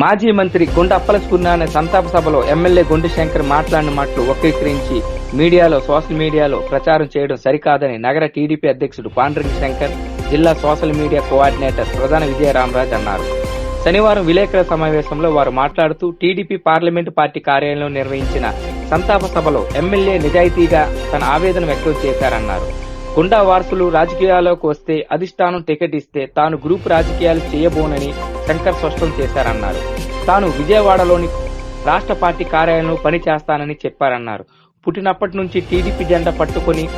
మాజీ మంత్రి గుండె అప్పలసుకున్నానే సంతాప సభలో ఎమ్మెల్యే గుండె శంకర్ మాట్లాడిన మాటలు వక్రీకరించి మీడియాలో సోషల్ మీడియాలో ప్రచారం చేయడం సరికాదని నగర టీడీపీ అధ్యక్షుడు పాండ్రంగి శంకర్ జిల్లా సోషల్ మీడియా కోఆర్డినేటర్ ప్రధాన విజయరామరాజ్ అన్నారు. శనివారం విలేకరుల సమావేశంలో వారు మాట్లాడుతూ టీడీపీ పార్లమెంటు పార్టీ కార్యాలయంలో నిర్వహించిన సంతాప సభలో ఎమ్మెల్యే నిజాయితీగా తన ఆవేదన వ్యక్తం చేశారన్నారు. గుండా వారసులు రాజకీయాల్లోకి వస్తే అధిష్టానం టికెట్ ఇస్తే తాను గ్రూప్ రాజకీయాలు చేయబోనని శంకర్ స్పష్టం చేశారన్నారు. తాను విజయవాడలోని రాష్ట్ర పార్టీ కార్యాలయంలో పని చేస్తానని చెప్పారన్నారు. పుట్టినప్పటి నుంచి టీడీపీ జెండా పట్టుకొని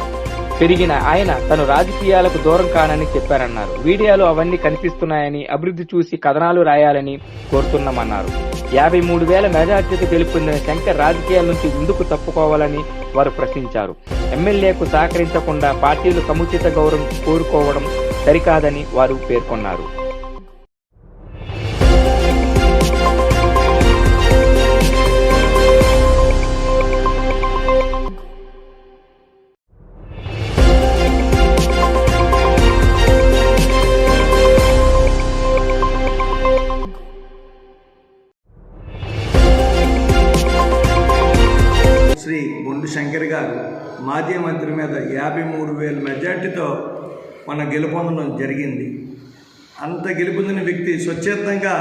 పెరిగిన ఆయన తను రాజకీయాలకు దూరం కానని చెప్పారన్నారు. వీడియోలో అవన్నీ కనిపిస్తున్నాయని అభివృద్ధి చూసి కథనాలు రాయాలని కోరుతున్నామన్నారు. యాభై మూడు వేల మెజార్టీకి గెలుపొందిన శంకర్ రాజకీయాల నుంచి ఎందుకు తప్పుకోవాలని వారు ప్రశ్నించారు. ఎమ్మెల్యేకు సహకరించకుండా పార్టీలు సముచిత గౌరవం కోరుకోవడం సరికాదని వారు పేర్కొన్నారు. శంకర్ గారు మాజీ మంత్రి మీద యాభై మూడు వేల మెజార్టీతో మన గెలుపొందడం జరిగింది. అంత గెలుపొందిన వ్యక్తి స్వచ్ఛందంగా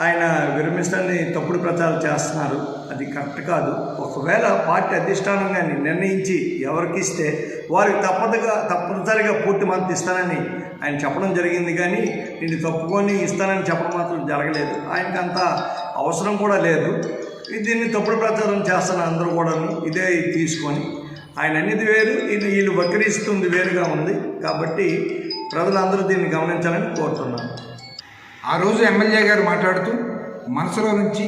ఆయన విరమిస్తాన్ని తప్పుడు ప్రచారం చేస్తున్నారు. అది కరెక్ట్ కాదు. ఒకవేళ పార్టీ అధిష్టానంగా నిర్ణయించి ఎవరికి ఇస్తే వారికి తప్పదుగా తప్పనిసరిగా పూర్తి మద్దతు ఇస్తానని ఆయన చెప్పడం జరిగింది కానీ నేను తప్పుకొని ఇస్తానని చెప్పడం మాత్రం జరగలేదు. ఆయనకి అంత అవసరం కూడా లేదు. దీన్ని తప్పుడు ప్రచారం చేస్తున్న అందరూ కూడా ఇదే తీసుకొని ఆయన అనేది వేరు ఇది వీళ్ళు వక్రీస్తుంది వేరుగా ఉంది కాబట్టి ప్రజలందరూ దీన్ని గమనించాలని కోరుతున్నాను. ఆ రోజు ఎమ్మెల్యే గారు మాట్లాడుతూ మనసులో నుంచి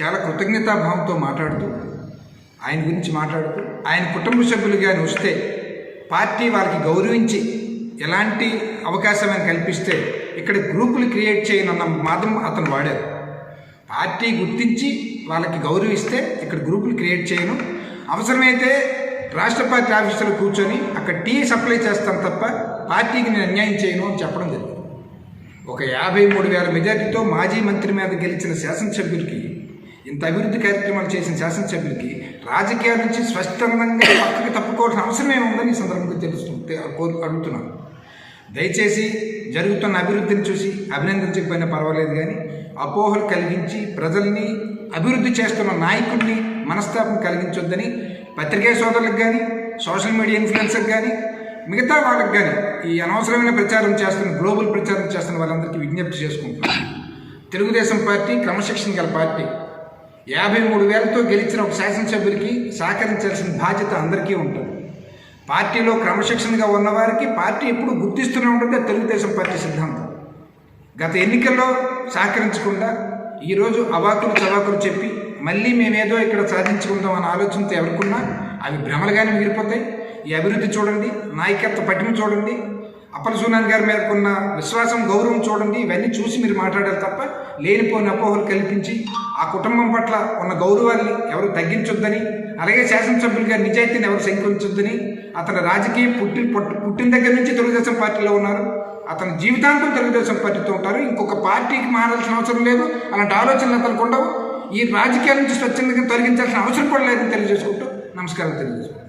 చాలా కృతజ్ఞతాభావంతో మాట్లాడుతూ ఆయన గురించి మాట్లాడుతూ ఆయన కుటుంబ సభ్యులు కానీ వస్తే పార్టీ వారికి గౌరవించి ఎలాంటి అవకాశమైన కల్పిస్తే ఇక్కడ గ్రూపులు క్రియేట్ చేయనన్న మాత్రం అతను వాడారు. పార్టీ గుర్తించి వాళ్ళకి గౌరవిస్తే ఇక్కడ గ్రూపులు క్రియేట్ చేయను. అవసరమైతే రాష్ట్ర పార్టీ ఆఫీసులో కూర్చొని అక్కడ టీ సప్లై చేస్తాను తప్ప పార్టీకి నేను అన్యాయం చేయను అని చెప్పడం జరిగింది. ఒక యాభై మూడు వేల మెజార్టీతో మాజీ మంత్రి మీద గెలిచిన శాసనసభ్యులకి ఇంత అభివృద్ధి కార్యక్రమాలు చేసిన శాసనసభ్యులకి రాజకీయాల నుంచి స్పష్టంగా పక్కకి తప్పుకోవాల్సిన అవసరమే ఉందని ఈ సందర్భంగా తెలుస్తుంది అడుగుతున్నాను. దయచేసి జరుగుతున్న అభివృద్ధిని చూసి అభినందించకపోయినా పర్వాలేదు కానీ అపోహలు కలిగించి ప్రజల్ని అభివృద్ధి చేస్తున్న నాయకుడిని మనస్తాపం కలిగించొద్దని పత్రికా సోదరులకు కానీ సోషల్ మీడియా ఇన్ఫ్లుయెన్సర్కి కానీ మిగతా వాళ్ళకి కానీ ఈ అనవసరమైన ప్రచారం చేస్తున్న గ్లోబల్ ప్రచారం చేస్తున్న వాళ్ళందరికీ విజ్ఞప్తి చేసుకుంటున్నాను. తెలుగుదేశం పార్టీ క్రమశిక్షణ గల పార్టీ. యాభై మూడు వేలతో గెలిచిన ఒక శాసనసభ్యుడికి సహకరించాల్సిన బాధ్యత అందరికీ ఉంటుంది. పార్టీలో క్రమశిక్షణగా ఉన్నవారికి పార్టీ ఎప్పుడు గుర్తిస్తూనే ఉంటుంది తెలుగుదేశం పార్టీ సిద్ధాంతం. గత ఎన్నికల్లో సహకరించకుండా ఈరోజు అవాకులు చవాకులు చెప్పి మళ్ళీ మేమేదో ఇక్కడ సాధించుకుందాం అన్న ఆలోచనతో ఎవరుకున్నా అవి భ్రమలుగానే మిగిలిపోతాయి. ఈ అభివృద్ధి చూడండి నాయకత్వ పటిమ చూడండి అప్పల సూనాన్ గారి మీద ఉన్న విశ్వాసం గౌరవం చూడండి ఇవన్నీ చూసి మీరు మాట్లాడాలి తప్ప లేనిపోని అపోహలు కల్పించి ఆ కుటుంబం పట్ల ఉన్న గౌరవాన్ని ఎవరు తగ్గించొద్దని అలాగే శాసనసభ్యులు గారి నిజాయితీని ఎవరు శంకించొద్దని అతని రాజకీయ పుట్టి పుట్టి- పుట్టిన దగ్గర నుంచి తెలుగుదేశం పార్టీలో ఉన్నారు. అతని జీవితాంతం తెలుగుదేశం పార్టీతో ఉంటారు. ఇంకొక పార్టీకి మారాల్సిన అవసరం లేదు. అలాంటి ఆలోచనలు అతనికి ఉండవు. ఈ రాజకీయాల నుంచి స్వచ్ఛందంగా తొలగించాల్సిన అవసరం కూడా లేదని తెలియజేసుకుంటూ నమస్కారం తెలియజేసుకుంటాం